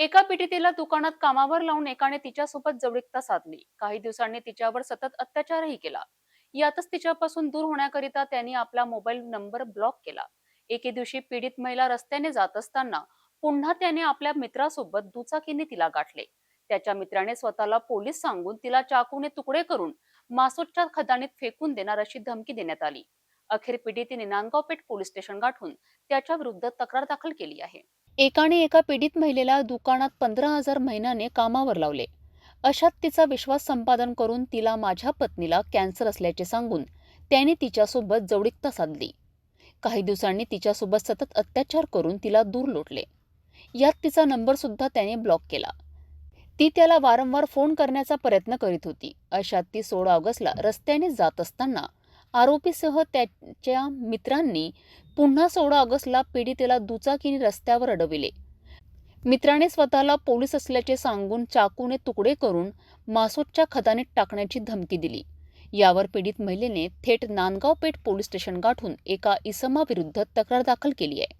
एका पीडितेला दुकानात कामावर लावून एकाने तिच्यासोबत जवळीकता साधली. काही दिवसांनी तिच्यावर सतत अत्याचारही केला. यातच तिच्यापासून दूर होण्याकरिता त्यांनी आपला मोबाईल नंबर ब्लॉक केला. एके दिवशी पीडित महिला रस्त्याने जात असताना पुन्हा त्याने आपल्या मित्रासोबत दुचाकीने तिला गाठले. त्याच्या मित्राने स्वतःला पोलीस सांगून तिला चाकूने तुकडे करून मासोदच्या खदानीत फेकून देणार अशी धमकी देण्यात आली. अखेर पीडितीने नांदगाव पेठ पोलीस स्टेशन गाठून त्याच्या विरुद्ध तक्रार दाखल केली आहे. एकाने एका पीडित महिलेला दुकानात पंधरा हजार महिन्याने कामावर लावले. अशात तिचा विश्वास संपादन करून तिला माझ्या पत्नीला कॅन्सर असल्याचे सांगून त्याने तिच्यासोबत जवळीकता साधली. काही दिवसांनी तिच्यासोबत सतत अत्याचार करून तिला दूर लोटले. यात तिचा नंबरसुद्धा त्याने ब्लॉक केला. ती त्याला वारंवार फोन करण्याचा प्रयत्न करीत होती. अशात ती सोळा ऑगस्टला रस्त्याने जात असताना आरोपीसह त्याच्या मित्रांनी पुन्हा सोळा ऑगस्टला पीडितेला दुचाकीने रस्त्यावर अडविले. मित्राने स्वतःला पोलीस असल्याचे सांगून चाकूने तुकडे करून मासोदच्या खदानीत टाकण्याची धमकी दिली. यावर पीडित महिलेने थेट नांदगाव पेठ पोलीस स्टेशन गाठून एका इसमाविरुद्ध तक्रार दाखल केली आहे.